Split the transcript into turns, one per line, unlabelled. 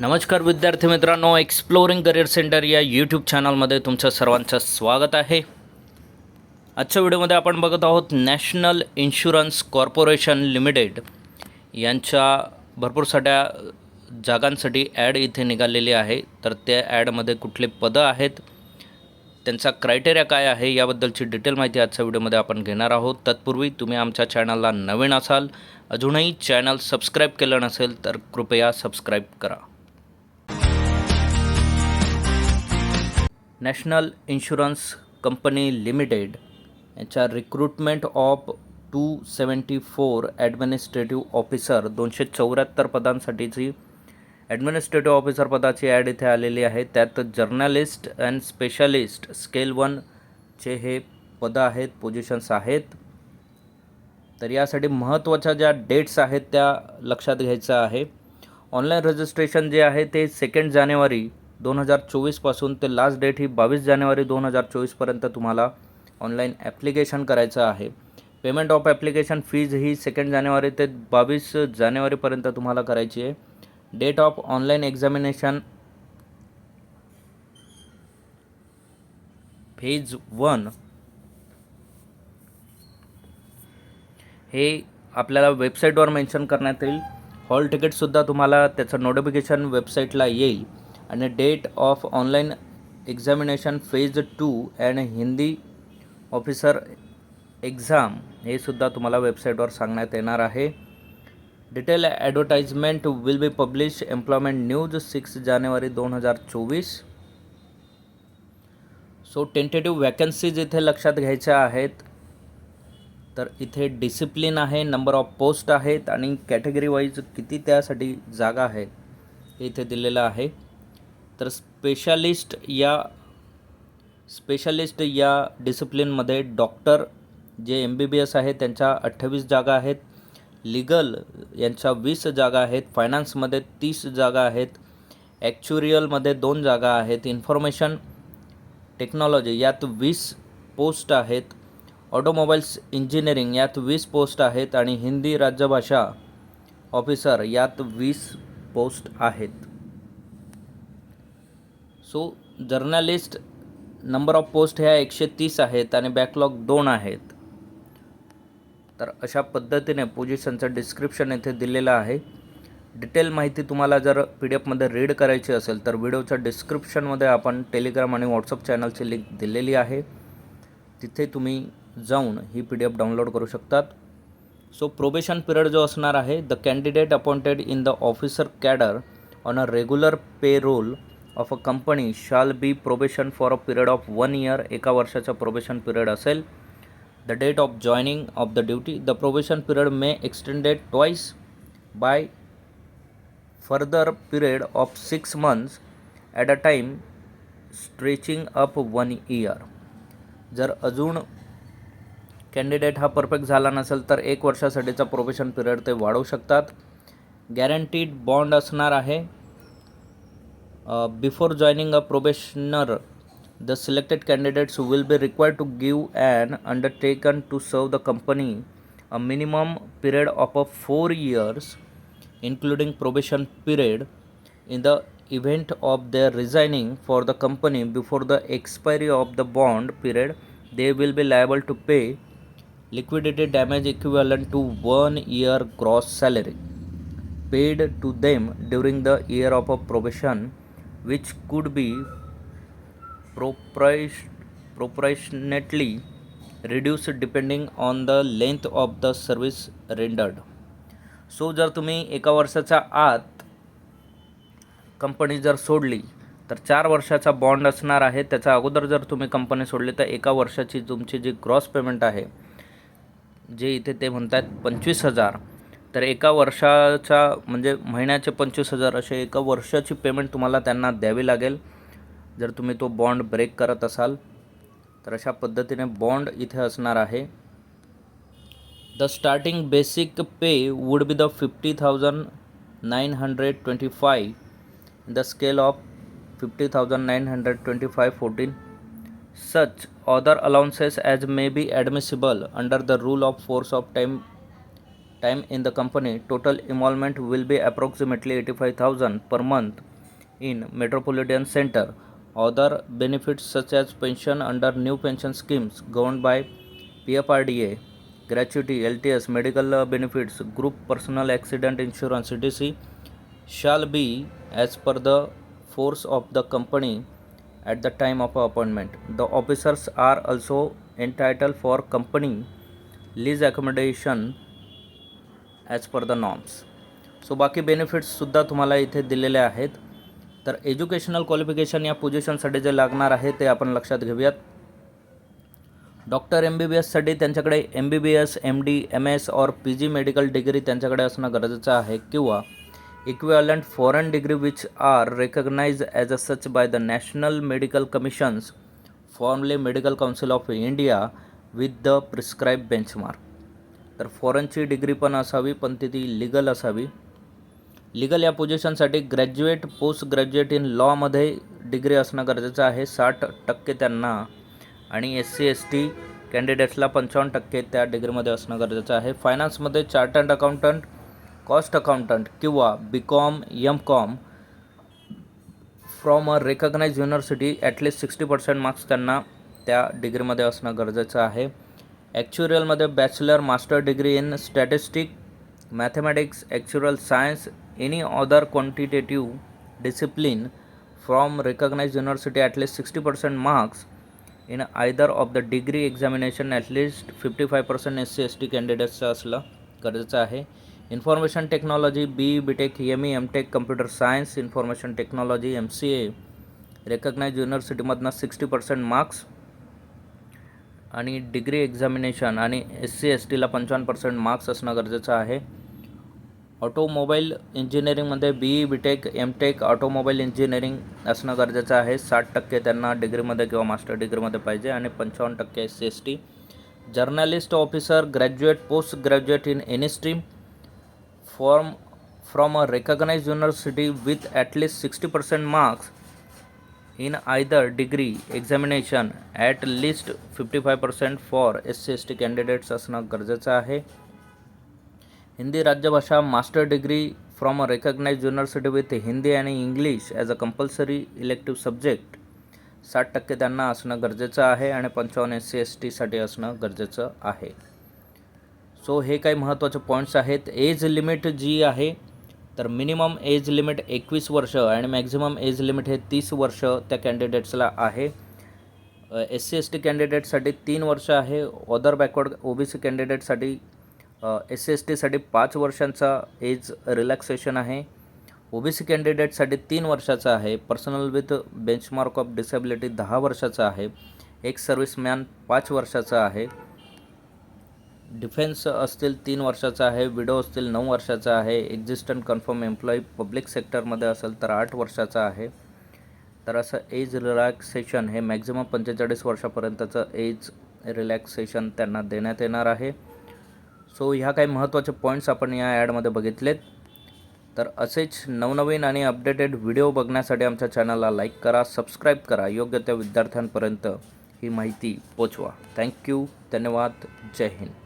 नमस्कार विद्यार्थी मित्रांनो एक्सप्लोरिंग करिअर सेंटर या यूट्यूब चॅनलमध्ये तुमचं सर्वांचं स्वागत आहे. आजच्या व्हिडिओमध्ये आपण बघत आहोत नॅशनल इन्शुरन्स कॉर्पोरेशन लिमिटेड यांच्या भरपूर साऱ्या जागांसाठी ॲड इथे निघालेली आहे. तर त्या ॲडमध्ये कुठले पदं आहेत त्यांचा क्रायटेरिया काय आहे याबद्दलची डिटेल माहिती आजच्या व्हिडिओमध्ये आपण घेणार आहोत. तत्पूर्वी तुम्ही आमच्या चॅनलला नवीन असाल अजूनही चॅनल सबस्क्राईब केलं नसेल तर कृपया सबस्क्राईब करा. नॅशनल इन्शुरन्स कंपनी लिमिटेड याच्या recruitment of two seventy four administrative officer दोनशे चौऱ्याहत्तर पदांसाठीची ॲडमिनिस्ट्रेटिव्ह ऑफिसर पदाची ॲड इथे आलेली आहे त्यात जर्नलिस्ट अँड स्पेशलिस्ट स्केल वनचे हे पदं आहेत पोझिशन्स आहेत. तर यासाठी महत्त्वाच्या ज्या डेट्स आहेत त्या लक्षात घ्यायचं आहे. ऑनलाईन रजिस्ट्रेशन जे आहे ते सेकंड जानेवारी दोन हजार चोवीसपासून ते लास्ट डेट ही बावीस जानेवारी दोन हजार चोवीसपर्यंत तुम्हाला ऑनलाईन ॲप्लिकेशन करायचं आहे. पेमेंट ऑफ ॲप्लिकेशन फीज ही सेकंड जानेवारी ते बावीस जानेवारीपर्यंत तुम्हाला करायची आहे. Date of online examination phase one हे आपल्याला वेबसाईटवर मेन्शन करण्यात येईल. हॉल तिकीटसुद्धा तुम्हाला त्याचं नोटिफिकेशन वेबसाईटला येईल. आणि date of online examination phase two and Hindi officer exam हे सुद्धा तुम्हाला वेबसाईटवर सांगण्यात येणार आहे. Detail advertisement will be publish employment news six जानेवारी दोन हजार चोवीस. सो टेंटेटिव्ह वॅकन्सीज इथे लक्षात घ्यायच्या आहेत. तर इथे डिसिप्लिन आहे नंबर ऑफ पोस्ट आहेत आणि कॅटेगरी वाईज किती त्यासाठी जागा आहे हे इथे दिलेलं आहे. तर स्पेशालिस्ट या स्पेशालिस्ट या डिसिप्लिनमध्ये डॉक्टर जे एम बी बी एस आहे त्यांच्या अठ्ठावीस जागा आहेत. लिगल यांच्या वीस जागा आहेत. फायनान्समध्ये तीस जागा आहेत. ॲक्च्युरियलमध्ये दोन जागा आहेत. इन्फॉर्मेशन टेक्नॉलॉजी यात वीस पोस्ट आहेत. ऑटोमोबाईल्स इंजिनिअरिंग यात वीस पोस्ट आहेत. आणि हिंदी राज्यभाषा ऑफिसर यात वीस पोस्ट आहेत. So journalist number of post ह्या एकशे तीस आहेत आणि बॅकलॉग दोन आहेत. तर अशा पद्धतीने पोझिशनचं डिस्क्रिप्शन येथे दिलेलं आहे. डिटेल माहिती तुम्हाला जर पी डी एफमध्ये रीड करायची असेल तर व्हिडिओच्या डिस्क्रिप्शनमध्ये आपण टेलिग्राम आणि व्हॉट्सअप चॅनलची लिंक दिलेली आहे. तिथे तुम्ही जाऊन ही पी डी एफ डाउनलोड करू शकतात. सो प्रोबेशन पिरियड जो असणार आहे the candidate appointed in the officer cadre on a regular payroll of a company shall be probation for a period of one year एका वर्षाचा प्रोबेशन पिरियड असेल. The date of joining of the duty the probation period may extended twice by further period of six months at a time stretching up one year जर अजून candidate हा perfect झाला नसेल तर एक वर्षासाठीचा प्रोबेशन पिरियड ते वाढवू शकतात. गॅरंटीड बॉन्ड असणार आहे. Uh, before joining a probationer the selected candidates will be required to give an undertaken to serve the company a minimum period of a 4 years including probation period in the event of their resigning for the company before the expiry of the bond period they will be liable to pay liquidity damage equivalent to 1 year gross salary paid to them during the year of a probation. Which could be proportionately reduced depending on the length of the service rendered. So जर तुम्ही एका वर्षाच्या आत company जर सोडली तर चार वर्षाचा बॉन्ड असणार आहे. त्याच्या अगोदर जर तुम्ही कंपनी सोडली तर एका वर्षाची तुमची जी ग्रॉस पेमेंट आहे जे इथे ते म्हणतात पंचवीस हजार. तर एका वर्षाचा म्हणजे महिन्याचे पंचवीस हजार असे एका वर्षाची पेमेंट तुम्हाला त्यांना द्यावी लागेल. जर तुम्ही तो बॉन्ड ब्रेक करत असाल तर अशा पद्धतीने बॉन्ड इथे असणार आहे. The starting basic pay would be the fifty thousand nine hundred twenty five the scale of fifty thousand nine hundred twenty five fourteen such other allowances as may be admissible under the rule of force of time time in the company total involvement will be approximately 85000 per month in metropolitan center other benefits such as pension under new pension schemes governed by pfrda gratuity lts medical benefits group personal accident insurance etc shall be as per the force of the company at the time of appointment. The officers are also entitled for company lease accommodation as per the norms so बाकी बेनिफिट्ससुद्धा तुम्हाला इथे दिलेले आहेत. तर educational qualification या पोझिशनसाठी जे लागणार आहे ते आपण लक्षात घेऊयात. डॉक्टर एम बी बी एससाठी त्यांच्याकडे M B B S M D M S or P G medical degree त्यांच्याकडे असणं गरजेचं आहे किंवा equivalent foreign degree which are recognise as a such by the national medical commissions formerly medical council of India with the prescribe benchmark तर फॉरेनची degree पण असावी पण ती ती लिगल असावी. लिगल या पोझिशनसाठी ग्रॅज्युएट पोस्ट ग्रॅज्युएट इन लॉमध्ये डिग्री असणं गरजेचं आहे. साठ टक्के त्यांना आणि एस सी एस टी कॅन्डिडेट्सला पंचावन्न टक्के त्या डिग्रीमध्ये असणं गरजेचं आहे. फायनान्समध्ये चार्टर्ड अकाउंटंट कॉस्ट अकाउंटंट किंवा B com M com from a recognise university at least sixty percent marks त्यांना त्या डिग्रीमध्ये असणं गरजेचं आहे. ॲक्च्युरियलमध्ये bachelor master degree in statistic mathematics actuarial science any other quantitative discipline from recognise university at least sixty percent marks in either of the degree examination at least fifty five percent S C S T कॅन्डिडेट्सचं असलं गरजेचं आहे. Information technology B B tech M E M tech computer science information technology M C A recognise युनिव्हर्सिटीमधनं sixty percent marks आणि degree examination आणि S C S टीला पंचावन्न percent marks असणं गरजेचं आहे. ऑटोमोबाईल इंजिनिअरिंगमध्ये B E B tech M tech automobile engineering असणं गरजेचं आहे. साठ टक्के त्यांना डिग्रीमध्ये किंवा मास्टर डिग्रीमध्ये पाहिजे आणि पंचावन्न टक्के S C S T. Journalist officer graduate post graduate in any stream. Form from a recognise university with at least sixty percent marks in either degree examination at least fifty five percent for S C S T candidates असणं गरजेचं आहे. हिंदी राज्यभाषा master degree from a recognise university with Hindi and English as a compulsory elective subject साठ टक्के त्यांना असणं गरजेचं आहे आणि पंचावन्न एस सी एस टीसाठी असणं गरजेचं आहे. सो हे काही महत्त्वाचे पॉईंट्स आहेत. एज लिमिट जी आहे तर मिनिमम एज लिमिट एकवीस वर्ष आणि मॅक्झिमम एज लिमिट हे तीस वर्ष त्या कॅन्डिडेट्सला आहे. एस सी एस टी कॅन्डिडेटसाठी तीन वर्ष आहे. Other backward O B C कॅन्डिडेटसाठी S C S टीसाठी पाच वर्षांचा एज रिलॅक्सेशन आहे. ओ बी सी कॅन्डिडेटसाठी तीन वर्षाचा आहे. Personal with benchmark of disability दहा वर्षाचा आहे. एक सर्व्हिसमॅन पाच वर्षाचा आहे. डिफेन्स असतील तीन वर्षाचा आहे विडो असतील नऊ वर्षाचा आहे एक्झिस्टंट कन्फर्म एम्प्लॉई पब्लिक सेक्टरमध्ये असेल तर आठ वर्षाचा आहे. तर असं एज रिलॅक्सेशन हे मॅक्झिमम पंचेचाळीस वर्षापर्यंतचं एज रिलॅक्सेशन त्यांना देण्यात येणार आहे. सो ह्या काही महत्त्वाचे पॉईंट्स आपण या ॲडमध्ये बघितलेत. तर असेच नवनवीन आणि अपडेटेड व्हिडिओ बघण्यासाठी आमच्या चॅनलला लाईक करा सबस्क्राईब करा. योग्य त्या विद्यार्थ्यांपर्यंत ही माहिती पोचवा. थँक्यू धन्यवाद. जय हिंद.